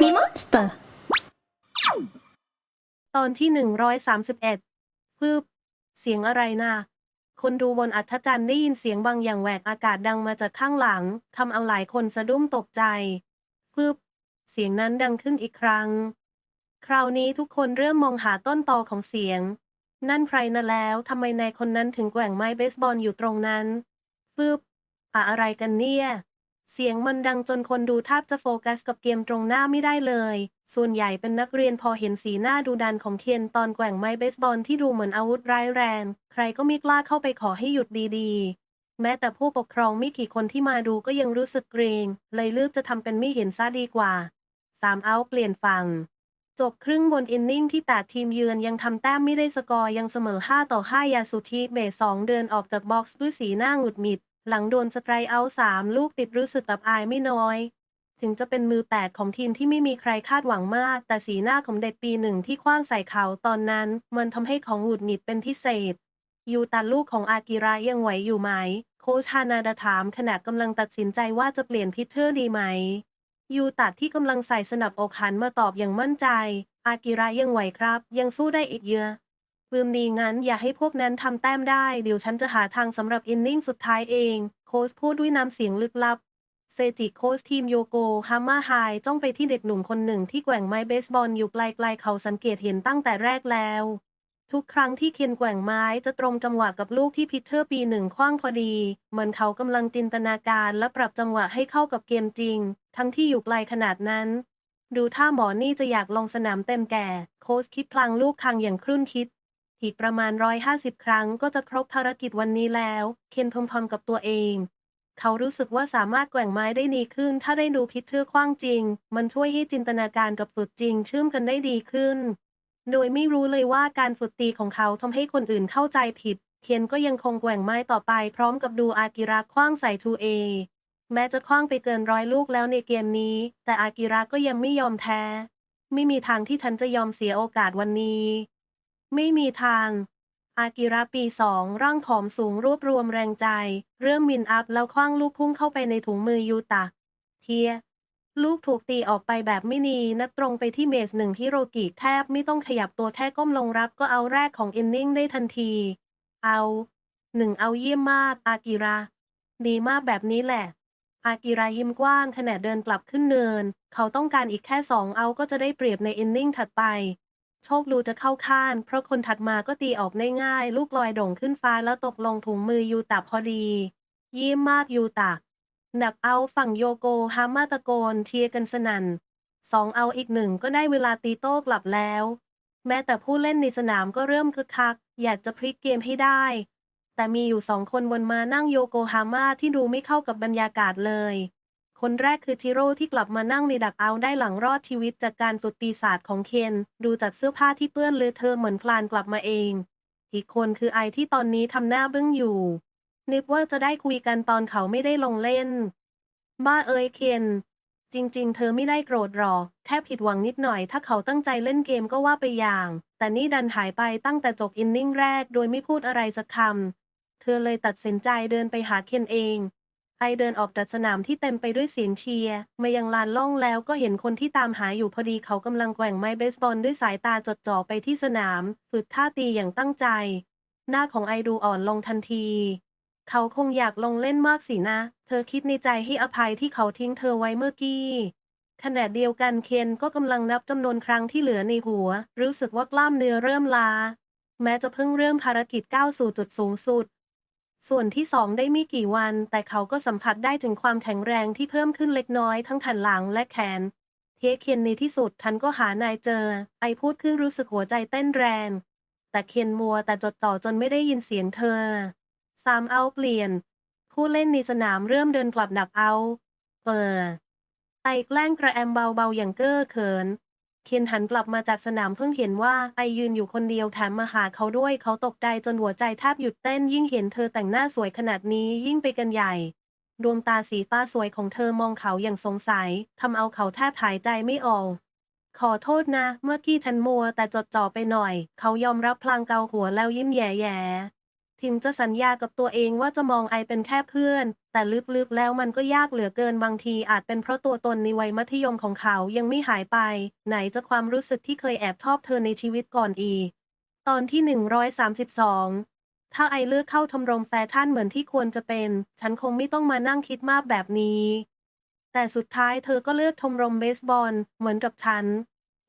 มีมอนสเตอร์ ตอนที่หนึ่งร้อยสามสิบเอ็ดฟืบ เสียงอะไรนะคนดูบนอัธจันทร์ได้ยินเสียงบางอย่างแหวกอากาศดังมาจากข้างหลังทำเอาหลายคนสะดุ้งตกใจฟืบ เสียงนั้นดังขึ้นอีกครั้ง คราวนี้ทุกคนเริ่มมองหาต้นตอของเสียง นั่นใครนะแล้วทำไมนายคนนั้นถึงแกว่งไม้เบสบอลอยู่ตรงนั้นฟืบอะอะไรกันเนี่ย เสียงมันดังจนคนดูแทบจะโฟกัสกับเกมตรงหน้าไม่ได้เลย ส่วนใหญ่เป็นนักเรียนพอเห็นสีหน้าดูดันของเคนตอนแกว่งไม้เบสบอลที่ดูเหมือนอาวุธร้ายแรง ใครก็ไม่กล้าเข้าไปขอให้หยุดดีๆ แม้แต่ผู้ปกครองไม่กี่คนที่มาดูก็ยังรู้สึกเกรง เลยเลือกจะทำเป็นไม่เห็นซะดีกว่าสามเอาเปลี่ยนฝั่งจบครึ่งบนอินนิ่งที่แปดทีมเยือนยังทำแต้มไม่ได้สกอร์ยังเสมอ 5 ต่อ 5 ยาสุชิเบสองเดินออกจากบ็อกซ์ด้วยสีหน้าหงุดหงิด หลังโดนสไตรเอาสามลูกติดรู้สึกอับอายไม่น้อย ถึงจะเป็นมือแปดของทีมที่ไม่มีใครคาดหวังมาก แต่สีหน้าของเด็กปีหนึ่งที่คว้างใส่เขาตอนนั้น มันทำให้ของหงุดหงิดเป็นพิเศษ ยูตาลูกของอากิระยังไหวอยู่ไหม โคชานาดาถามขณะกำลังตัดสินใจว่าจะเปลี่ยนพิเชอร์ดีไหม ยูตัดที่กำลังใส่สนับอกหันมาตอบอย่างมั่นใจ อากิระยังไหวครับ ยังสู้ได้อีกเยอะ ปืมดีงั้นอย่าให้พวกนั้นทำแต้มได้ เดี๋ยวฉันจะหาทางสำหรับอินนิ่งสุดท้ายเอง โค้ชพูดด้วยน้ำเสียงลึกลับ เซจิโค้ชทีมโยโกฮาม่าไฮจ้องไปที่เด็กหนุ่มคนหนึ่งที่แกว่งไม้เบสบอลอยู่ไกลๆเขาสังเกตเห็นตั้งแต่แรกแล้ว ทุกครั้งที่เคนแกว่งไม้จะตรงจังหวะกับลูกที่พิชเชอร์ปีหนึ่งคว้างพอดี เหมือนเขากำลังจินตนาการและปรับจังหวะให้เข้ากับเกมจริง ทั้งที่อยู่ไกลขนาดนั้น ดูท่าหมอนี่จะอยากลงสนามเต็มแก่ โค้ชคิดพลางลูกคางอย่างครุ่นคิด อีกประมาณ150ครั้งก็จะครบภารกิจวันนี้แล้ว เคนพมๆกับตัวเอง เขารู้สึกว่าสามารถแกว่งไม้ได้ดีขึ้น ถ้าได้ดูพิชเชอร์คว้างจริง มันช่วยให้จินตนาการกับฝึกจริงเชื่อมกันได้ดีขึ้น โดยไม่รู้เลยว่าการฝึกตีของเขาทำให้คนอื่นเข้าใจผิด เคนก็ยังคงแกว่งไม้ต่อไป พร้อมกับดูอากิระคว้างใส่ทูเอแม้จะคว้างไปเกินร้อยลูกแล้วในเกมนี้ แต่อากิระก็ยังไม่ยอมแพ้ ไม่มีทางที่ฉันจะยอมเสียโอกาสวันนี้ ไม่มีทาง อากิระปีสองร่างผอมสูงรวบรวมแรงใจ เริ่มมินอัพแล้วคว้างลูกพุ่งเข้าไปในถุงมือยูตะ เทีย ลูกถูกตีออกไปแบบไม่นีนัดตรงไปที่เมสหนึ่งที่โรกิแทบไม่ต้องขยับตัวแค่ก้มลงรับก็เอาแรกของอินนิ่งได้ทันที เอาหนึ่งเอาเยี่ยมมาก อากิระดีมากแบบนี้แหละ อากิระยิ้มกว้างขณะเดินกลับขึ้นเนิน เขาต้องการอีกแค่สองเอาก็จะได้เปรียบในอินนิ่งถัดไป โชคดูจะเข้าข้าน เพราะคนถัดมาก็ตีออกได้ง่าย ลูกลอยโด่งขึ้นฟ้าแล้วตกลงถุงมือยูตะพอดี เยี่ยมมากยูตะหนักเอาฝั่งโยโกฮามาตะโกนเชียร์กันสนัน่นสองเอาอีกหนึ่งก็ได้เวลาตีโต้กลับแล้ว แม้แต่ผู้เล่นในสนามก็เริ่มคึกคัก อยากจะพลิกเกมให้ได้ แต่มีอยู่สองคนบนมานั่งโยโกฮาม่าที่ดูไม่เข้ากับบรรยากาศเลย คนแรกคือชิโร่ที่กลับมานั่งในดักเอาได้หลังรอดชีวิตจากการสุดปีศาจของเคน ดูจากเสื้อผ้าที่เปื้อนเลอะเทอะเหมือนคลานกลับมาเอง อีกคนคือไอที่ตอนนี้ทำหน้าบึ้งอยู่ นึกว่าจะได้คุยกันตอนเขาไม่ได้ลงเล่น บ้าเอ้ยเคน จริง ๆ เธอไม่ได้โกรธหรอก แค่ผิดหวังนิดหน่อย ถ้าเขาตั้งใจเล่นเกมก็ว่าไปอย่าง แต่นี่ดันหายไปตั้งแต่จบอินนิ่งแรก โดยไม่พูดอะไรสักคำเธอเลยตัดสินใจเดินไปหาเคนเอง ไอเดินออกจากสนามที่เต็มไปด้วยเสียงเชียร์มายังลานล่องแล้วก็เห็นคนที่ตามหาอยู่พอดีเขากำลังแกว่งไม้เบสบอลด้วยสายตาจดจ่อไปที่สนามฝึกท่าตีอย่างตั้งใจ หน้าของไอดูอ่อนลงทันที เขาคงอยากลงเล่นมากสินะ เธอคิดในใจให้อภัยที่เขาทิ้งเธอไว้เมื่อกี้ขณะเดียวกันเคนก็กำลังนับจำนวนครั้งที่เหลือในหัว รู้สึกว่ากล้ามเนื้อเริ่มลา แม้จะเพิ่งเริ่มภารกิจก้าวสู่จุดสูงสุด ส่วนที่สองได้ไม่กี่วัน แต่เขาก็สัมผัสได้ถึงความแข็งแรงที่เพิ่มขึ้นเล็กน้อยทั้งแผ่นหลังและแขน เทเคียนในที่สุดทันก็หานายเจอ ไอพูดขึ้นรู้สึกหัวใจเต้นแรง แต่เคียนมัวแต่จดจ่อจนไม่ได้ยินเสียงเธอสามเอาเปลี่ยน ผู้เล่นในสนามเริ่มเดินกลับดักเอา เปอร์ไอแกล้งกระแอมเบาๆอย่างเก้อเขิน เคนหันกลับมาจากสนามเพิ่งเห็นว่าไอยืนอยู่คนเดียวแถมมาหาเขาด้วยเขาตกใจจนหัวใจแทบหยุดเต้นยิ่งเห็นเธอแต่งหน้าสวยขนาดนี้ยิ่งไปกันใหญ่ ดวงตาสีฟ้าสวยของเธอมองเขาอย่างสงสัยทำเอาเขาแทบหายใจไม่ออกขอโทษนะ เมื่อกี้ฉันมัวแต่จดจ่อไปหน่อย เขายอมรับพลางเกาหัวแล้วยิ้มแย่ๆถึงจะสัญญากับตัวเองว่าจะมองไอเป็นแค่เพื่อน แต่ลึกๆแล้วมันก็ยากเหลือเกินบางทีอาจเป็นเพราะตัวตนในวัยมัธยมของเขายังไม่หายไป ไหนจะความรู้สึกที่เคยแอบชอบเธอในชีวิตก่อนอีก ตอนที่ 132 ถ้าไอเลือกเข้าชมรมแฟชั่นเหมือนที่ควรจะเป็น ฉันคงไม่ต้องมานั่งคิดมากแบบนี้ แต่สุดท้ายเธอก็เลือกชมรมเบสบอลเหมือนกับฉัน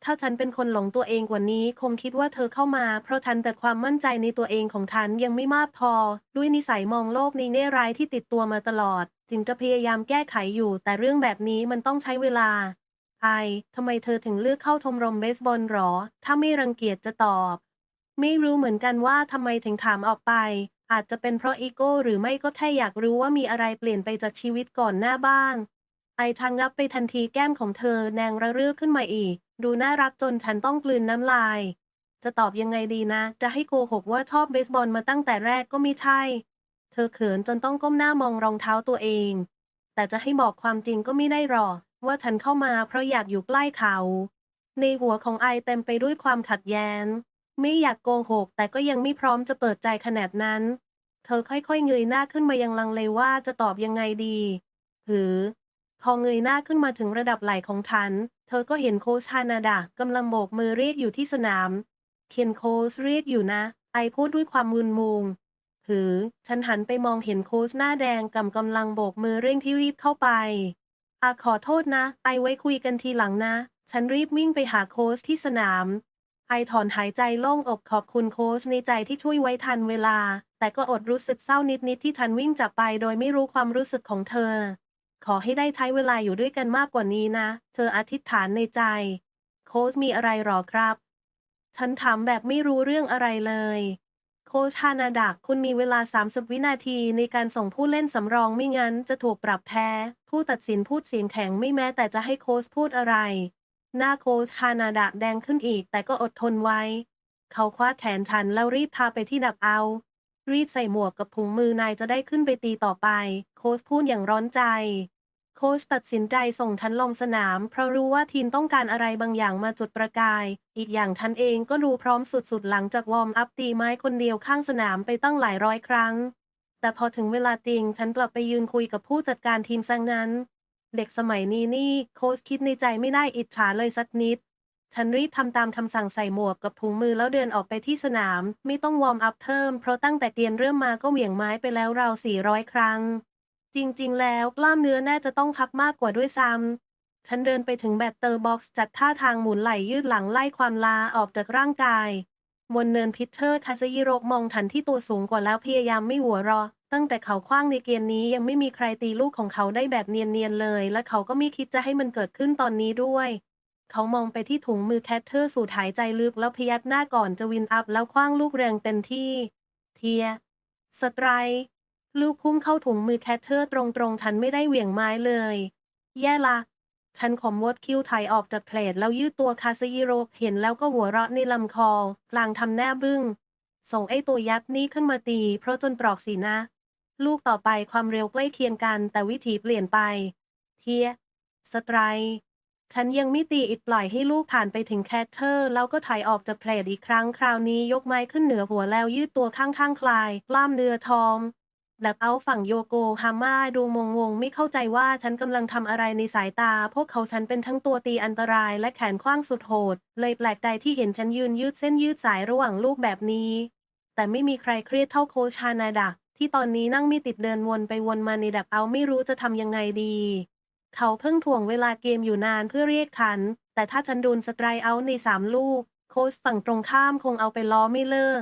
ถ้าฉันเป็นคนหลงตัวเองกว่านี้ คงคิดว่าเธอเข้ามา เพราะฉันแต่ความมั่นใจในตัวเองของฉันยังไม่มากพอ ด้วยนิสัยมองโลกในแง่ร้ายที่ติดตัวมาตลอด จึงจะพยายามแก้ไขอยู่ แต่เรื่องแบบนี้มันต้องใช้เวลาไอทำไมเธอถึงเลือกเข้าชมรมเบสบอลหรอ ถ้าไม่รังเกียจจะตอบ ไม่รู้เหมือนกันว่าทำไมถึงถามออกไป อาจจะเป็นเพราะอีโก้หรือไม่ก็แค่อยากรู้ว่ามีอะไรเปลี่ยนไปจากชีวิตก่อนหน้าบ้าง ไอทางงับไปทันทีแก้มของเธอแนงระเรื่อขึ้นมาอีก ดูน่ารักจนฉันต้องกลืนน้ำลาย จะตอบยังไงดีนะ จะให้โกหกว่าชอบเบสบอลมาตั้งแต่แรกก็ไม่ใช่ เธอเขินจนต้องก้มหน้ามองรองเท้าตัวเอง แต่จะให้บอกความจริงก็ไม่ได้หรอกว่าฉันเข้ามาเพราะอยากอยู่ใกล้เขา ในหัวของไอเต็มไปด้วยความขัดแย้ง ไม่อยากโกหก แต่ก็ยังไม่พร้อมจะเปิดใจขนาดนั้น เธอค่อยๆเงยหน้าขึ้นมายังลังเลว่าจะตอบยังไงดีหือ พอเงยหน้าขึ้นมาถึงระดับไหล่ของฉัน เธอก็เห็นโคชฮานาดะกำลังโบกมือเรียกอยู่ที่สนาม เคนโค้ชเรียกอยู่นะ ไอพูดด้วยความมึนงงหือ ฉันหันไปมองเห็นโค้ชหน้าแดงกำกำลังโบกมือเร่งที่รีบเข้าไปอาขอโทษนะ ไอไว้คุยกันทีหลังนะ ฉันรีบวิ่งไปหาโค้ชที่สนาม ไอถอนหายใจโล่งอกขอบคุณโค้ชในใจที่ช่วยไว้ทันเวลา แต่ก็อดรู้สึกเศร้านิดๆที่ฉันวิ่งจากไปโดยไม่รู้ความรู้สึกของเธอ ขอให้ได้ใช้เวลาอยู่ด้วยกันมากกว่านี้นะ เธออธิษฐานในใจ โค้ชมีอะไรหรอครับ ฉันถามแบบไม่รู้เรื่องอะไรเลย โค้ชฮานาดะคุณมีเวลา 30 วินาทีในการส่งผู้เล่นสำรองไม่งั้นจะถูกปรับแพ้ ผู้ตัดสินพูดเสียงแข็งไม่แม้แต่จะให้โค้ชพูดอะไร หน้าโค้ชฮานาดะแดงขึ้นอีกแต่ก็อดทนไว้ เขาคว้าแขนฉันแล้วรีบพาไปที่ดับเอา รีบใส่หมวกกับถุงมือนายจะได้ขึ้นไปตีต่อไป โค้ชพูดอย่างร้อนใจ โค้ชตัดสินใจส่งฉันลงสนาม เพราะรู้ว่าทีมต้องการอะไรบางอย่างมาจุดประกาย อีกอย่างฉันเองก็รูพร้อมสุดๆ หลังจากวอร์มอัพตีไม้คนเดียวข้างสนามไปตั้งหลายร้อยครั้ง แต่พอถึงเวลาจริงฉันกลับไปยืนคุยกับผู้จัดการทีมซะนั้น เด็กสมัยนี้นี่โค้ชคิดในใจไม่ได้อิจฉาเลยสักนิด ฉันรีบทำตามคำสั่งใส่หมวกกับถุงมือแล้วเดินออกไปที่สนาม ไม่ต้องวอร์มอัพเพิ่มเพราะตั้งแต่เกมเริ่มมาก็เหวี่ยงไม้ไปแล้วราว400 ครั้ง จริงๆ แล้วกล้ามเนื้อน่าจะต้องพักมากกว่าด้วยซ้ำฉันเดินไปถึงแบตเตอร์บ็อกซ์จัดท่าทางหมุนไหลยืดหลังไล่ความลาออกจากร่างกายบนเนินพิชเชอร์คาซายิโรกมองฉันที่ตัวสูงกว่าแล้วพยายามไม่หัวรอ ตั้งแต่เขาคว้างในเกมนี้ยังไม่มีใครตีลูกของเขาได้แบบเนียนๆเลย และเขาก็ไม่คิดจะให้มันเกิดขึ้นตอนนี้ด้วย เขามองไปที่ถุงมือแคทเทอร์สูดหายใจลึกแล้วพยักหน้าก่อนจะวินอัพแล้วคว้างลูกแรงเต็มที่ เทีย สไตรลูกพุ่งเข้าถุงมือแคทเทอร์ตรงๆ ฉันไม่ได้เหวี่ยงไม้เลย แย่ละ ฉันขมวดคิ้วไถออกจากเพลทแล้วยืดตัวคาซยิโรเห็นแล้วก็หัวเราะในลำคอกลางทำหน้าบึ้ง ส่งไอ้ตัวยักษ์นี่ขึ้นมาตี เพราะจนตรอกสีนะ ลูกต่อไปความเร็วใกล้เคียงกันแต่วิธีเปลี่ยนไป เทีย สไตร์ ฉันยังไม่ตีอีกปล่อยให้ลูกผ่านไปถึงแคทเทอร์ แล้วก็ถ่ายออกจากเพลทอีกครั้งคราวนี้ยกไม้ขึ้นเหนือหัวแล้วยืดตัวข้างๆคลายกล้ามเนื้อทองดับเอาฝั่งโยโกฮาม่าดูงงงไม่เข้าใจว่าฉันกำลังทำอะไรในสายตา พวกเขาฉันเป็นทั้งตัวตีอันตรายและแขนขว้างสุดโหด เลยแปลกใจที่เห็นฉันยืนยืดเส้นยืดสายระหว่างลูกแบบนี้ แต่ไม่มีใครเครียดเท่าโคชานาดะที่ตอนนี้นั่งม่ติดเดินวนไปวนมาในดับเอาไม่รู้จะทำยังไงดี เขาเพิ่งถ่วงเวลาเกมอยู่นานเพื่อเรียกฉัน แต่ถ้าฉันโดนสไตร์เอาในสามลูก โค้ชฝั่งตรงข้ามคงเอาไปล้อไม่เลิก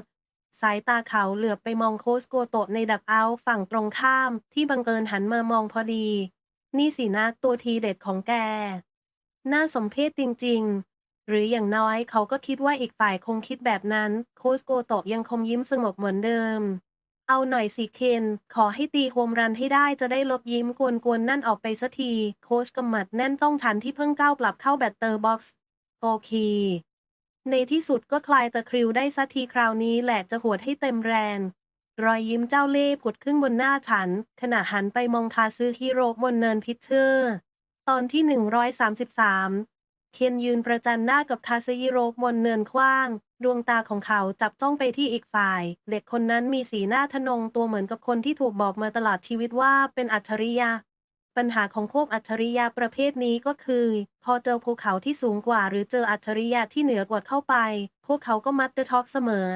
สายตาเขาเหลือบไปมองโค้ชโกโตะในดับเอาฝั่งตรงข้าม ที่บังเอิญหันมามองพอดี นี่สินะตัวทีเด็ดของแก น่าสมเพชจริง ๆ หรืออย่างน้อยเขาก็คิดว่าอีกฝ่ายคงคิดแบบนั้น โค้ชโกโตะยังคงยิ้มสงบเหมือนเดิม เอาหน่อยสิเคน ขอให้ตีโฮมรันให้ได้จะได้ลบยิ้มกวนๆนั่นออกไปสักที โค้ชกำมัดแน่นต้องชันที่เพิ่งก้าวกลับเข้าแบตเตอร์บ็อกซ์ โอเค ในที่สุดก็คลายตะคริวได้สักทีคราวนี้แหละจะหวดให้เต็มแรง รอยยิ้มเจ้าเล่ห์ผุดขึ้นบนหน้าฉัน ขณะหันไปมองคาซึฮิโร่บนเนินพิชเชอร์ ตอนที่ 133 เคียนยืนประจันหน้ากับคาซยิโร่บนเนินกว้าง ดวงตาของเขาจับจ้องไปที่อีกฝ่าย เด็กคนนั้นมีสีหน้าทะนงตัวเหมือนกับคนที่ถูกบอกมาตลอดชีวิตว่าเป็นอัจฉริยะ ปัญหาของพวกอัจฉริยะประเภทนี้ก็คือ พอเจอภูเขาที่สูงกว่า หรือเจออัจฉริยะที่เหนือกว่าเข้าไป พวกเขาก็มักจะช็อกเสมอ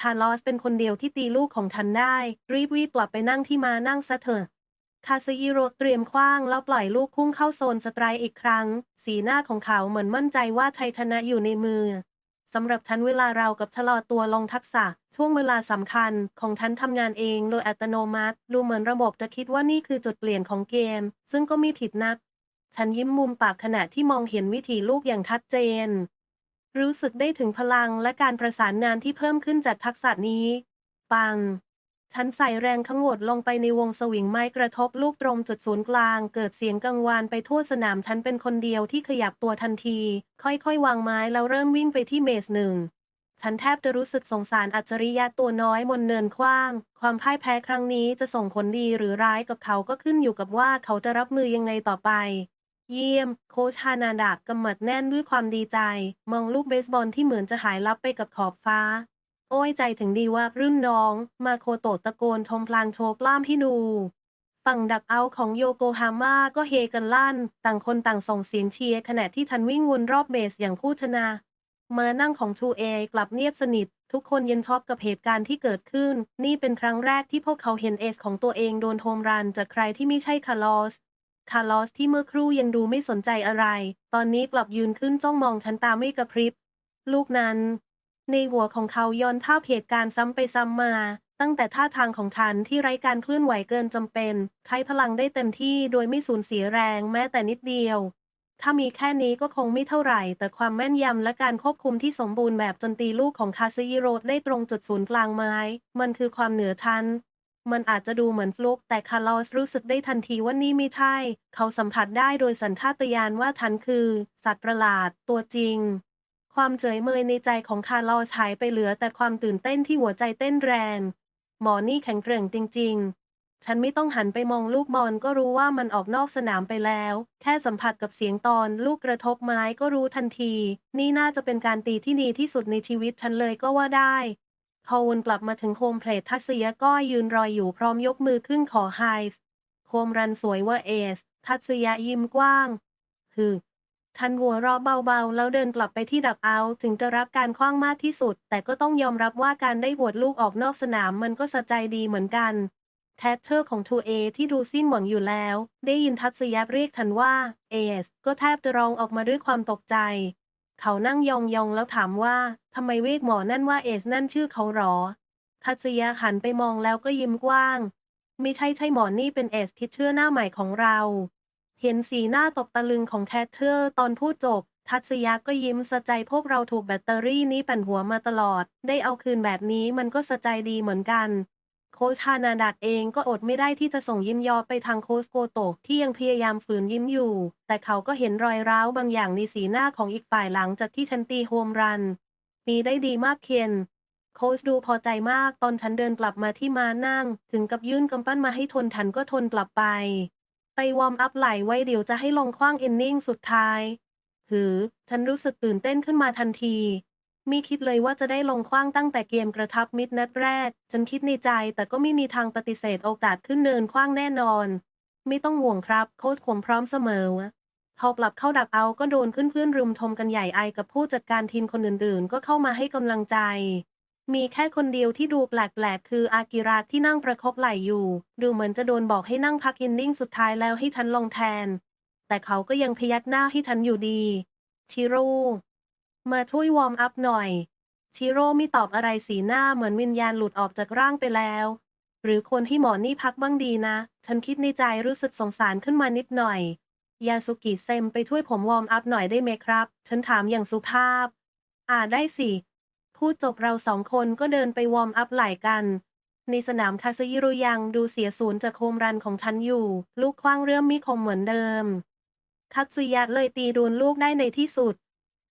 คาร์ลอสเป็นคนเดียวที่ตีลูกของทันได้ รีบวิ่งกลับไปนั่งที่มานั่งซะเถอะ คาซยิโร่เตรียมคว้างแล้วปล่อยลูกพุ่งเข้าโซนสไตร์อีกครั้ง สีหน้าของเขาเหมือนมั่นใจว่าชัยชนะอยู่ในมือสำหรับฉันเวลาเรากับชะลอตัวลงทักษะ ช่วงเวลาสำคัญ ของฉันทำงานเองโดยอัตโนมัติ ดูเหมือนระบบจะคิดว่านี่คือจุดเปลี่ยนของเกม ซึ่งก็ม่ผิดนัก ฉันยิ้มมุมปากขณะที่มองเห็นวิถีลูกอย่างชัดเจน รู้สึกได้ถึงพลังและการประสานงานที่เพิ่มขึ้นจากทักษะนี้ ปัง ฉันใส่แรงขงวดลงไปในวงสวิงไม้กระทบลูกตรงจุดศูนย์กลาง เกิดเสียงกังวานไปทั่วสนามฉันเป็นคนเดียวที่ขยับตัวทันที ค่อยๆ วางไม้แล้วเริ่มวิ่งไปที่เมสหนึ่งฉันแทบจะรู้สึกสงสารอัจฉริยะตัวน้อยบนเนินกว้าง ความพ่ายแพ้ครั้งนี้จะส่งผลดีหรือร้ายกับเขาก็ขึ้นอยู่กับว่าเขาจะรับมือยังไงต่อไป เยี่ยม โคชานาดะกำมัดแน่นด้วยความดีใจ มองลูกเบสบอลที่เหมือนจะหายลับไปกับขอบฟ้า โอ้ยใจถึงดีว่ารุ่นน้อง มาโคโตะตะโกนชมพลางโชว์กล้ามให้ดู ฝั่งดักเอาของโยโกฮาม่าก็เฮกันลั่น ต่างคนต่างส่งเสียงเชียร์ขณะที่ฉันวิ่งวนรอบเบสอย่างผู้ชนะมานั่งของชูเอกลับเงียบสนิท ทุกคนเย็นชอบกับเหตุการณ์ที่เกิดขึ้น นี่เป็นครั้งแรกที่พวกเขาเห็นเอสของตัวเองโดนโฮมรันจากใครที่ไม่ใช่คาร์ลอสคาร์ลอสที่เมื่อครู่ยังดูไม่สนใจอะไร ตอนนี้กลับยืนขึ้นจ้องมองฉันตาไม่กระพริบ ลูกนั้น ในหัวของเขาย้อนภาพเหตุการณ์ซ้ำไปซ้ำมา ตั้งแต่ท่าทางของฉันที่ไร้การเคลื่อนไหวเกินจำเป็น ใช้พลังได้เต็มที่โดยไม่สูญเสียแรงแม้แต่นิดเดียว ถ้ามีแค่นี้ก็คงไม่เท่าไหร่ แต่ความแม่นยำและการควบคุมที่สมบูรณ์แบบจนตีลูกของคาซิโรได้ตรงจุดศูนย์กลางไม้ มันคือความเหนือชั้นมันอาจจะดูเหมือนฟลุก แต่คาร์ลอสรู้สึกได้ทันทีว่านี่ไม่ใช่ เขาสัมผัสได้โดยสัญชาตญาณว่าฉันคือ สัตว์ประหลาดตัวจริง ความเจยเมยในใจของคาร์ลอสหายไปเหลือแต่ความตื่นเต้นที่หัวใจเต้นแรง หมอนี่แข็งแกร่งจริง ๆ ฉันไม่ต้องหันไปมองลูกบอลก็รู้ว่ามันออกนอกสนามไปแล้ว แค่สัมผัสกับเสียงตอนลูกกระทบไม้ก็รู้ทันที นี่น่าจะเป็นการตีที่ดีที่สุดในชีวิตฉันเลยก็ว่าได้พอวนกลับมาถึงโฮมเพลททัศยะก็ยืนรอยอยู่พร้อมยกมือขึ้นขอไฮฟ์โคมรันสวยว่าเอส ทัศยะยิ้มกว้าง คือ ทันหัวเราะเบาๆ แล้วเดินกลับไปที่ดักเอา ถึงจะรักการคว้างมากที่สุด แต่ก็ต้องยอมรับว่าการได้หวดลูกออกนอกสนามมันก็สะใจดีเหมือนกันแทชเชอร์ของ 2A ที่ดูสิ้นหวังอยู่แล้ว ได้ยินทัศยะเรียกฉันว่าเอสก็แทบจะร้องออกมาด้วยความตกใจ เขานั่งยองๆ แล้วถามว่าทำไมเวกหมอนั่นว่าเอสนั่นชื่อเขาหรอ ทัศยะหันไปมองแล้วก็ยิ้มกว้าง ไม่ใช่ใช่หมอนี่เป็นเอสพิชเชอร์หน้าใหม่ของเรา เห็นสีหน้าตกตะลึงของแคทเชอร์ตอนพูดจบ ทัศยะก็ยิ้มสะใจพวกเราถูกแบตเตอรี่นี้ปั่นหัวมาตลอด ได้เอาคืนแบบนี้มันก็สะใจดีเหมือนกัน โคชานาดัดเองก็อดไม่ได้ที่จะส่งยิ้มยอไปทางโคสโกโตะที่ยังพยายามฝืนยิ้มอยู่ แต่เขาก็เห็นรอยร้าวบางอย่างในสีหน้าของอีกฝ่ายหลังจากที่ฉันตีโฮมรัน มีได้ดีมากเคนโค้ชดูพอใจมากตอนฉันเดินกลับมาที่มานั่ง ถึงกับยื่นกำปั้นมาให้ทนทันก็ทนกลับไป ไปวอร์มอัพไหลไว้เดี๋ยวจะให้ลงคว้างเอนนิ่งสุดท้าย หือ ฉันรู้สึกตื่นเต้นขึ้นมาทันทีไม่คิดเลยว่าจะได้ลงคว้างตั้งแต่เกมกระทับมิดนัดแรก ฉันคิดในใจแต่ก็ไม่มีทางปฏิเสธโอกาสขึ้นเนินคว้างแน่นอน ไม่ต้องห่วงครับ โค้ชผมพร้อมเสมอพอกลับเข้าดักเอาก็โดนขึ้นๆรุมชมกันใหญ่ไอกับผู้จัดการทีมคนอื่นๆ ก็เข้ามาให้กำลังใจ มีแค่คนเดียวที่ดูแปลกๆ คืออากิระที่นั่งประคบไหล่อยู่ ดูเหมือนจะโดนบอกให้นั่งพักอินนิ่งสุดท้ายแล้วให้ฉันลงแทน แต่เขาก็ยังพยักหน้าให้ฉันอยู่ดีชิโร่มาช่วยวอร์มอัพหน่อยชิโร่ไม่ตอบอะไรสีหน้าเหมือนวิญญาณหลุดออกจากร่างไปแล้ว หรือคนที่หมอนี่พักบ้างดีนะ ฉันคิดในใจรู้สึกสงสารขึ้นมานิดหน่อย ยาสุกิเซมไปช่วยผมวอร์มอัพหน่อยได้ไหมครับ ฉันถามอย่างสุภาพ อ่าได้สิ พูดจบเราสองคนก็เดินไปวอร์มอัพไหล่กัน ในสนามคาซายิรุยังดูเสียศูนย์จากโคมรันของฉันอยู่ ลูกคว้างเรื่อมมีคมเหมือนเดิม คัตสึยะเลยตีดวลลูกได้ในที่สุด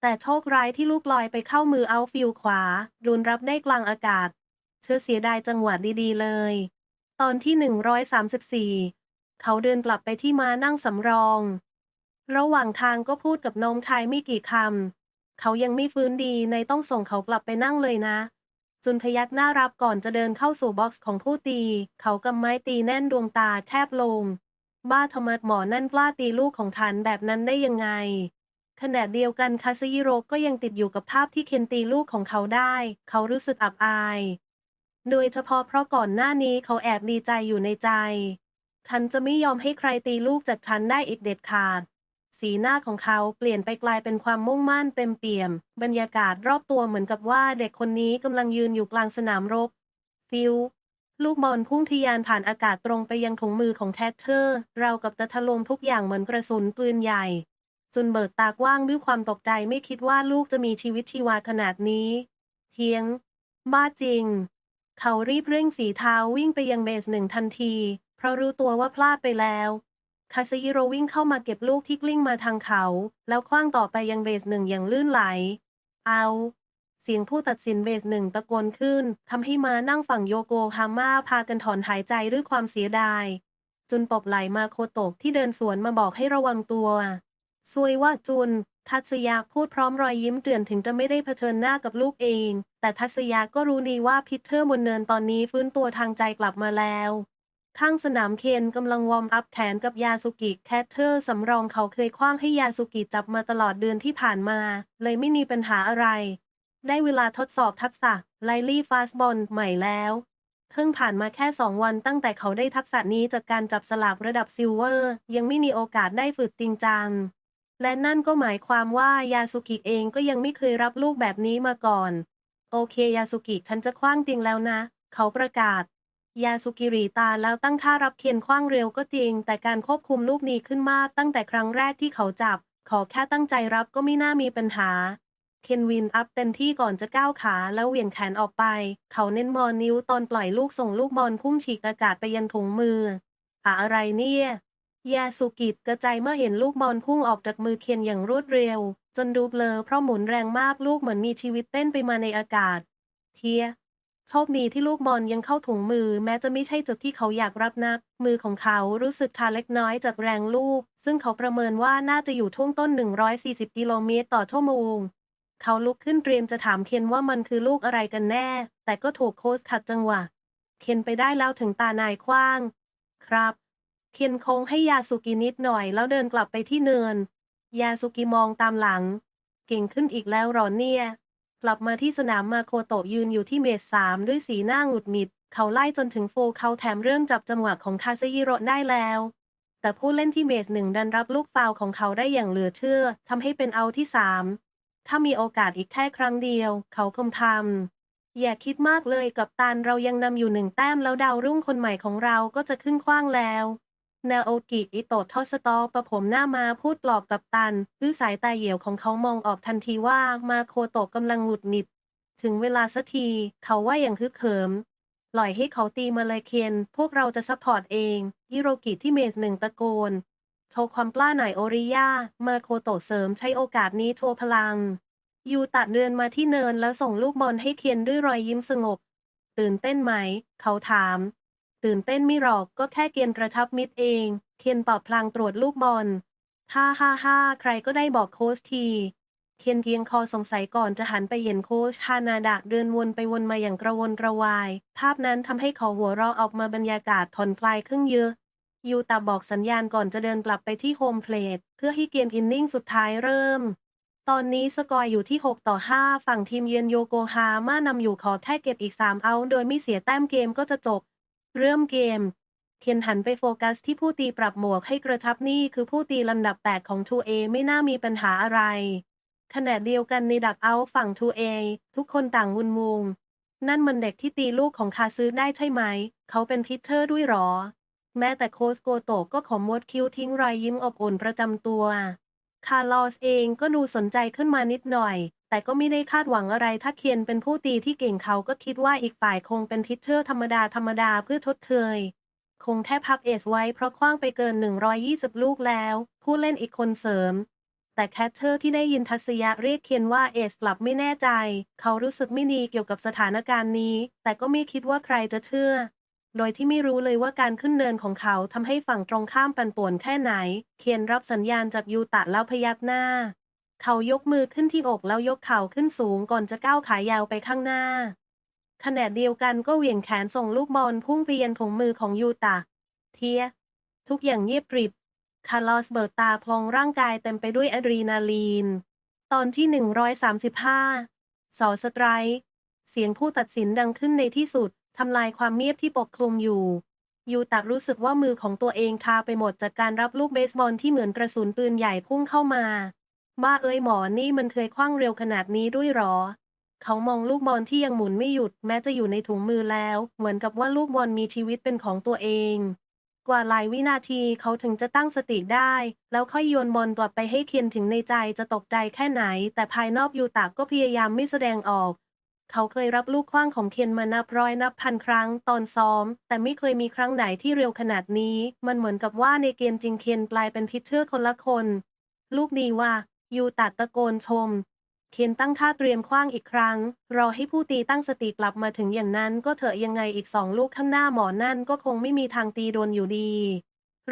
แต่โชคร้ายที่ลูกลอยไปเข้ามือเอาฟิลขวาดวลรับได้กลางอากาศ เชื่อเสียดายจังหวะดีๆเลย ตอนที่ 134 เขาเดินกลับไปที่มานั่งสำรอง ระหว่างทางก็พูดกับน้องชายไม่กี่คำ เขายังไม่ฟื้นดีในต้องส่งเขากลับไปนั่งเลยนะ จุนพยักหน้ารับก่อนจะเดินเข้าสู่บ็อกซ์ของผู้ตี เขากำไม้ตีแน่นดวงตาแทบลง บ้าทมัดหมอนั่นกล้าตีลูกของฉันแบบนั้นได้ยังไงขณะเดียวกันคาซิฮิโร่ก็ยังติดอยู่กับภาพที่เคนตีลูกของเขาได้ เขารู้สึกอับอาย โดยเฉพาะเพราะก่อนหน้านี้เขาแอบดีใจอยู่ในใจ ฉันจะไม่ยอมให้ใครตีลูกจากฉันได้อีกเด็ดขาด สีหน้าของเขาเปลี่ยนไปกลายเป็นความมุ่งมั่นเต็มเปี่ยม บรรยากาศรอบตัวเหมือนกับว่าเด็กคนนี้กำลังยืนอยู่กลางสนามรบ ฟิลลูกบอลพุ่งทะยานผ่านอากาศตรงไปยังถุงมือของแทชเชอร์ เรากับตะทะลมทุกอย่างเหมือนกระสุนปืนใหญ่จนเบิกตากว้างด้วยความตกใจไม่คิดว่าลูกจะมีชีวิตชีวาขนาดนี้ เทียง บ้าจริง เขารีบเร่งสีเท้าวิ่งไปยังเบสหนึ่งทันที เพราะรู้ตัวว่าพลาดไปแล้ว คาซาฮิโรวิ่งเข้ามาเก็บลูกที่กลิ้งมาทางเขา แล้วคว้างต่อไปยังเบสหนึ่งอย่างลื่นไหล เอา เสียงผู้ตัดสินเบสหนึ่งตะโกนขึ้นทำให้มานั่งฝั่งโยโกฮาม่าพากันถอนหายใจด้วยความเสียดาย จุนปบไหลมาโคโตะที่เดินสวนมาบอกให้ระวังตัวซวยว่าจุน ทัศยาพูดพร้อมรอยยิ้มเตือนถึงจะไม่ได้เผชิญหน้ากับลูกเอง แต่ทัศยาก็รู้ดีว่าพิเทอร์บนเนินตอนนี้ฟื้นตัวทางใจกลับมาแล้ว ข้างสนามเคนกำลังวอร์มอัพแขนกับยาสุกิแคทเทอร์สำรองเขาเคยคว้างให้ยาสุกิจับมาตลอดเดือนที่ผ่านมา เลยไม่มีปัญหาอะไร ได้เวลาทดสอบทักษะไลลี่ฟาสบอลใหม่แล้วเพิ่งผ่านมาแค่สองวันตั้งแต่เขาได้ทักษะนี้จากการจับสลากระดับซิลเวอร์ ยังไม่มีโอกาสได้ฝึกจริงจัง และนั่นก็หมายความว่ายาสุกิเองก็ยังไม่เคยรับลูกแบบนี้มาก่อน โอเคยาสุกิฉันจะคว้างจริงแล้วนะ เขาประกาศ ยาสุกิรีตาแล้วตั้งท่ารับเคียนคว้างเร็วก็จริง แต่การควบคุมลูกนี้ขึ้นมากตั้งแต่ครั้งแรกที่เขาจับ ขอแค่ตั้งใจรับก็ไม่น่ามีปัญหา เคนวินอัพเต็มที่ก่อนจะก้าวขาแล้วเหวี่ยงแขนออกไป เขาเน้นมอนิ้วตอนปล่อยลูกส่งลูกบอลพุ่งฉีกอากาศไปยันถุงมืออะอะไรเนี่ยยาสุกิกระจายเมื่อเห็นลูกบอลพุ่งออกจากมือเคนอย่างรวดเร็ว จนดูเบลอเพราะหมุนแรงมากลูกเหมือนมีชีวิตเต้นไปมาในอากาศ เทีย โชคดีที่ลูกบอลยังเข้าถุงมือ แม้จะไม่ใช่จุดที่เขาอยากรับนัก มือของเขารู้สึกชาเล็กน้อยจากแรงลูก ซึ่งเขาประเมินว่าน่าจะอยู่ท่วงต้น 140 กิโลเมตรต่อชั่วโมง เขาลุกขึ้นเตรียมจะถามเคนว่ามันคือลูกอะไรกันแน่ แต่ก็ถูกโค้ชขัดจังหวะ เคนไปได้แล้วถึงตานายคว้าง ครับ เคนคงให้ยาสุกินิดหน่อยแล้วเดินกลับไปที่เนิน ยาสุกิมองตามหลัง เก่งขึ้นอีกแล้วหรอเนี่ย กลับมาที่สนามมาโคโตะยืนอยู่ที่เมสสามด้วยสีหน้าหงุดหงิด เขาไล่จนถึงโฟเขาแถมเริ่มจับจังหวะของคาซาฮิโร่ได้แล้ว แต่ผู้เล่นที่เมสหนึ่งดันรับลูกฟาวของเขาได้อย่างเหลือเชื่อทำให้เป็นเอาที่สามถ้ามีโอกาสอีกแค่ครั้งเดียว เขาคงทำอย่าคิดมากเลยกับตันเรายังนำอยู่หนึ่งแต้มแล้วดาวรุ่งคนใหม่ของเราก็จะขึ้นขว้างแล้ว นาโอกิอิโตะทอสตอประผมหน้ามาพูดปลอบกับตันด้วยสายตาเหี่ยวของเขามองออกทันทีว่ามาโคโตะกำลังหงุดหงิด ถึงเวลาสักที เขาว่าอย่างฮึกเหิมปล่อยให้เขาตีมาเลยเคนพวกเราจะซัพพอร์ตเองฮิโรกิที่เมสหนึ่งตะโกน โชว์ความกล้าหน่อยโอริยามาโคโตะเสริมใช้โอกาสนี้โชว์พลัง ยูตัดเดินมาที่เนินแล้วส่งลูกบอลให้เคียนด้วยรอยยิ้มสงบ ตื่นเต้นไหม เขาถาม ตื่นเต้นไม่หรอกก็แค่เกียนกระชับมิดเอง เคนปอบพลางตรวจลูกบอลฮ่าฮ่าฮ่าใครก็ได้บอกโค้ชทีเคนเพียงคอสงสัยก่อนจะหันไปเห็นโค้ชฮานาดะเดินวนไปวนมาอย่างกระวนกระวาย ภาพนั้นทำให้เขาหัวเราะออกมาบรรยากาศผ่อนคลายขึ้นเยอะยูตาบอกสัญญาณก่อนจะเดินกลับไปที่โฮมเพลทเพื่อให้เกมอินนิ่งสุดท้ายเริ่ม ตอนนี้สกอร์อยู่ที่ 6 ต่อ 5 ฝั่งทีมเยือนโยโกฮาม่านำอยู่ขอแค่เก็บอีก 3 เอา โดยไม่เสียแต้มเกมก็จะจบ เริ่มเกมเคนหันไปโฟกัสที่ผู้ตีปรับหมวกให้กระชับนี่คือผู้ตีลำดับ 8 ของ 2A ไม่น่ามีปัญหาอะไร ขณะเดียวกันในดักเอาฝั่ง 2A ทุกคนต่างวุ่นวงนั่นมันเด็กที่ตีลูกของคาซึได้ใช่ไหม เขาเป็นพิชเชอร์ด้วยหรอ แม้แต่โค้ชโกโตก็ขอมดคิ้วทิ้งรอยยิ้มอบอุ่นประจำตัว คาร์ลอสเองก็ดูสนใจขึ้นมานิดหน่อย แต่ก็ไม่ได้คาดหวังอะไรถ้าเคียนเป็นผู้ตีที่เก่งเขาก็คิดว่าอีกฝ่ายคงเป็นพิชเชอร์ธรรมดาธรรมดาเพื่อทดเคย คงแค่พักเอสไว้เพราะคว้างไปเกิน 120 ลูกแล้ว ผู้เล่นอีกคนเสริม แต่แคทเชอร์ที่ได้ยินทัศยะเรียกเคียนว่าเอสกลับไม่แน่ใจ เขารู้สึกไม่ดีเกี่ยวกับสถานการณ์นี้ แต่ก็ไม่คิดว่าใครจะเชื่อโดยที่ไม่รู้เลยว่าการขึ้นเนินของเขาทำให้ฝั่งตรงข้ามปั่นป่วนแค่ไหน เคียนรับสัญญาณจากยูตะแล้วพยักหน้า เขายกมือขึ้นที่อกแล้วยกเข่าขึ้นสูงก่อนจะก้าวขายาวไปข้างหน้า ขณะเดียวกันก็เหวี่ยงแขนส่งลูกบอลพุ่งไปยังถุงมือของยูตะ เทีย ทุกอย่างเงียบกริบ คาร์ลอสเบิกตาพลองร่างกายเต็มไปด้วยอะดรีนาลีน ตอนที่ 135สอสไตร์ เสียงผู้ตัดสินดังขึ้นในที่สุดทำลายความเงียบที่ปกคลุมอยู่ยูตะรู้สึกว่ามือของตัวเองชาไปหมดจากการรับลูกเบสบอลที่เหมือนกระสุนปืนใหญ่พุ่งเข้ามา บ้าเอ้ยหมอนี่มันเคยคว้างเร็วขนาดนี้ด้วยหรอ เขามองลูกบอลที่ยังหมุนไม่หยุดแม้จะอยู่ในถุงมือแล้ว เหมือนกับว่าลูกบอลมีชีวิตเป็นของตัวเอง กว่าหลายวินาทีเขาถึงจะตั้งสติได้ แล้วค่อยโยนบอลกลับไปให้เคียนถึงในใจจะตกใจแค่ไหน แต่ภายนอกยูตะก็พยายามไม่แสดงออกเขาเคยรับลูกขว้างของเคียนมานับร้อยนับพันครั้งตอนซ้อม แต่ไม่เคยมีครั้งไหนที่เร็วขนาดนี้ มันเหมือนกับว่าในเกมจริงเคียนกลายเป็นพิชเชอร์คนละคน ลูกดีว่า ยูตะตะโกนชม เคียนตั้งท่าเตรียมคว้างอีกครั้ง รอให้ผู้ตีตั้งสติกลับมาถึงอย่างนั้นก็เถอะยังไงอีกสองลูกข้างหน้าหมอนั่นก็คงไม่มีทางตีโดนอยู่ดี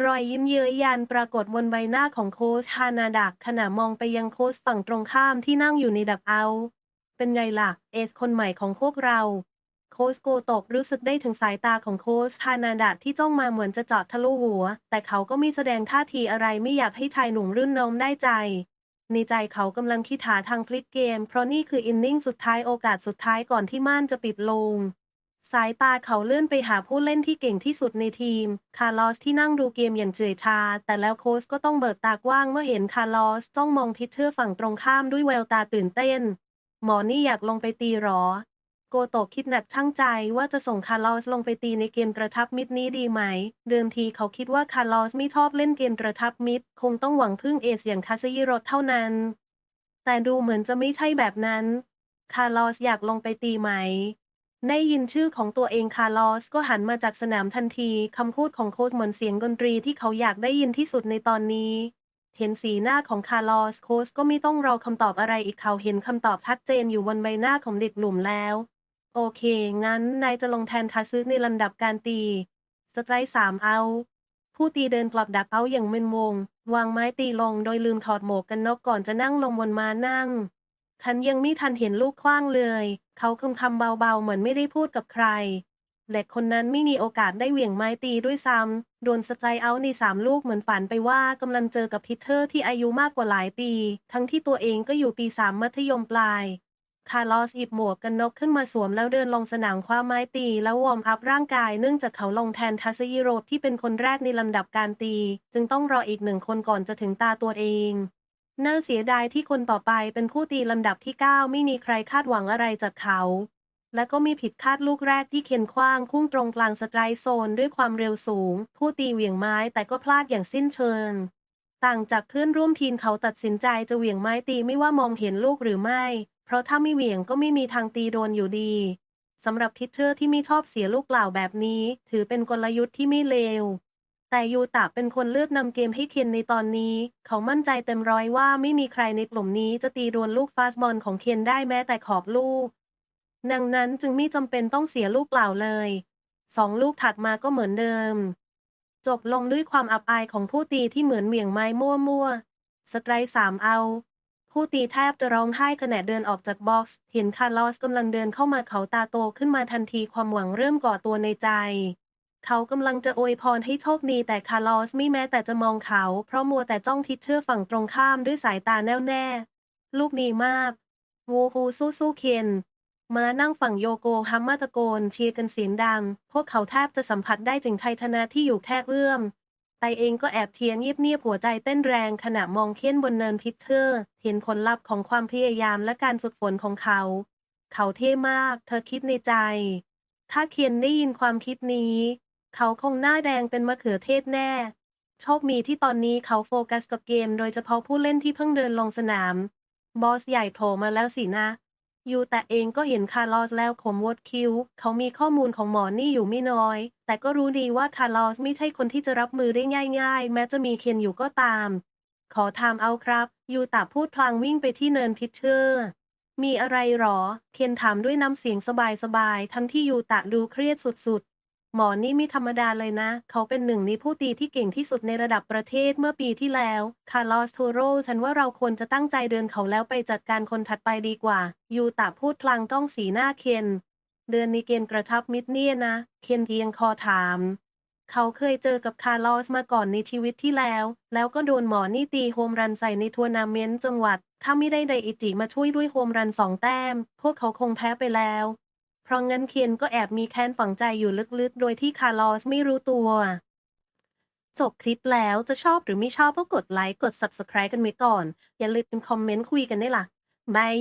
รอยยิ้มเย้ยยันปรากฏบนใบหน้าของโค้ชฮานาดักขณะมองไปยังโค้ชฝั่งตรงข้ามที่นั่งอยู่ในดับเอา เป็นไงล่ะ เอสคนใหม่ของพวกเราโค้ชโกโตกรู้สึกได้ถึงสายตาของโค้ชฮานาดะที่จ้องมาเหมือนจะเจาะทะลุหัว แต่เขาก็ไม่แสดงท่าทีอะไรไม่อยากให้ชายหนุ่มรุ่นน้องได้ใจ ในใจเขากำลังคิดหาทางพลิกเกม เพราะนี่คืออินนิ่งสุดท้ายโอกาสสุดท้ายก่อนที่ม่านจะปิดลง สายตาเขาเลื่อนไปหาผู้เล่นที่เก่งที่สุดในทีม คาร์ลอสที่นั่งดูเกมอย่างเฉยชา แต่แล้วโค้ชก็ต้องเบิกตากว้างเมื่อเห็นคาร์ลอสจ้องมองพิชเชอร์ฝั่งตรงข้ามด้วยแววตาตื่นเต้น หมอนี่อยากลงไปตีหรอ โกโตะคิดหนักช่างใจว่าจะส่งคาร์ลอสลงไปตีในเกมกระทับมิดนี้ดีไหม เดิมทีเขาคิดว่าคาร์ลอสไม่ชอบเล่นเกมกระทับมิด คงต้องหวังพึ่งเอสอย่างคาซิยิโรเท่านั้น แต่ดูเหมือนจะไม่ใช่แบบนั้น คาร์ลอสอยากลงไปตีไหม ได้ยินชื่อของตัวเองคาร์ลอสก็หันมาจากสนามทันทีคำพูดของโค้ชเหมือนเสียงดนตรีที่เขาอยากได้ยินที่สุดในตอนนี้เห็นสีหน้าของคาร์ลอสโค้ชก็ไม่ต้องรอคำตอบอะไรอีกเขาเห็นคำตอบชัดเจนอยู่บนใบหน้าของเด็กหนุ่มแล้ว โอเค งั้นนายจะลงแทนคาซึในลำดับการตี สไตร์สามเอา ผู้ตีเดินกลับดักเอาอย่างมึนงง วางไม้ตีลงโดยลืมถอดหมวกกันน็อกก่อนจะนั่งลงบนม้านั่ง ฉันยังไม่ทันเห็นลูกคว้างเลย เขาคงทำเบาๆ เหมือนไม่ได้พูดกับใคร เด็กคนนั้นไม่มีโอกาสได้เหวี่ยงไม้ตีด้วยซ้ำ โดนสไตร์เอาในสามลูกเหมือนฝันไปว่ากำลังเจอกับพีเตอร์ที่อายุมากกว่าหลายปี ทั้งที่ตัวเองก็อยู่ปีสามมัธยมปลาย คาร์ลอสหยิบหมวกกันน็อกขึ้นมาสวมแล้วเดินลงสนามคว้าไม้ตี แล้ววอร์มอัพร่างกายเนื่องจากเขาลงแทนทัสยิโรที่เป็นคนแรกในลำดับการตี จึงต้องรออีกหนึ่งคนก่อนจะถึงตาตัวเองน่าเสียดายที่คนต่อไปเป็นผู้ตีลำดับที่ 9 ไม่มีใครคาดหวังอะไรจากเขา และก็มีผิดคาดลูกแรกที่เคนคว้างพุ่งตรงกลางสไตร์โซนด้วยความเร็วสูง ผู้ตีเหวี่ยงไม้แต่ก็พลาดอย่างสิ้นเชิง ต่างจากเพื่อนร่วมทีมเขาตัดสินใจจะเหวี่ยงไม้ตีไม่ว่ามองเห็นลูกหรือไม่ เพราะถ้าไม่เหวี่ยงก็ไม่มีทางตีโดนอยู่ดีสำหรับพิชเชอร์ที่ไม่ชอบเสียลูกเปล่าแบบนี้ ถือเป็นกลยุทธ์ที่ไม่เลว แต่ยูตะเป็นคนเลือกนำเกมให้เคียนในตอนนี้ เขามั่นใจเต็มร้อยว่าไม่มีใครในกลุ่มนี้จะตีโดวลลูกฟาสบอลของเคียนได้แม้แต่ขอบลูก ดังนั้นจึงไม่จำเป็นต้องเสียลูกเปล่าเลยสองลูกถัดมาก็เหมือนเดิม จบลงด้วยความอับอายของผู้ตีที่เหมือนเหวี่ยงไม้มั่วๆสไตร์สามเอา ผู้ตีแทบจะร้องไห้ขณะเดินออกจากบ็อกซ์ เห็นคาร์ลอสกำลังเดินเข้ามาเขาตาโตขึ้นมาทันทีความหวังเริ่มก่อตัวในใจ เขากำลังจะอวยพรให้โชคดีแต่คาร์ลอสไม่แม้แต่จะมองเขา เพราะมัวแต่จ้องทิชเชอร์ฝั่งตรงข้ามด้วยสายตาแน่วแน่ ลูกดีมากโวฮูสู้สู้เคนมานั่งฝั่งโยโกฮัมมาตะโกนเชียร์กันเสียงดัง พวกเขาแทบจะสัมผัสได้ถึงชัยชนะที่อยู่แค่เอื้อม ไตเองก็แอบเชียร์เงียบๆหัวใจเต้นแรงขณะมองเค้นบนเนินพิเชอร์ เห็นผลลัพธ์ของความพยายามและการฝึกฝนของเขา เขาเท่มาก เธอคิดในใจ ถ้าเคียนได้ยินความคิดนี้ เขาคงหน้าแดงเป็นมะเขือเทศแน่ โชคมีที่ตอนนี้เขาโฟกัสกับเกม โดยเฉพาะผู้เล่นที่เพิ่งเดินลงสนาม บอสใหญ่โผล่มาแล้วสินะ ยูแต่เองก็เห็นคาร์ลอสแล้วขมวดคิ้ว เขามีข้อมูลของหมอนี่อยู่ไม่น้อย แต่ก็รู้ดีว่าคาร์ลอสไม่ใช่คนที่จะรับมือได้ง่าย ๆ แม้จะมีเคนอยู่ก็ตาม ขอถามเอาครับ ยูตาพูดพลางวิ่งไปที่เนินพิชเชอร์ มีอะไรหรอ เคนถามด้วยน้ำเสียงสบายๆ ทั้งที่ยูตะดูเครียดสุด หมอนี่ไม่ธรรมดาเลยนะ เขาเป็นหนึ่งในผู้ตีที่เก่งที่สุดในระดับประเทศเมื่อปีที่แล้ว คาร์ลอสโทโร ฉันว่าเราควรจะตั้งใจเดินเขาแล้วไปจัดการคนถัดไปดีกว่า ยูตาพูดพลางต้องสีหน้าเคนเดือนนี้เกณฑ์กระชับมิตรเนี่ยนะ เคนเอียงคอถาม เขาเคยเจอกับคาร์ลอสมาก่อนในชีวิตที่แล้ว แล้วก็โดนหมอนี่ตีโฮมรันใส่ในทัวร์นาเมนต์จังหวัด ถ้าไม่ได้ไดอิจิมาช่วยด้วยโฮมรันสองแต้ม พวกเขาคงแพ้ไปแล้ว เพราะงั้นเคียนก็แอบมีแค้นฝังใจอยู่ลึกๆ โดยที่คาร์ลอสไม่รู้ตัว จบคลิปแล้วจะชอบหรือไม่ชอบก็กดไลค์ กด Subscribe กันไว้ก่อน อย่าลืมคอมเมนต์คุยกันได้ละ่ะบาย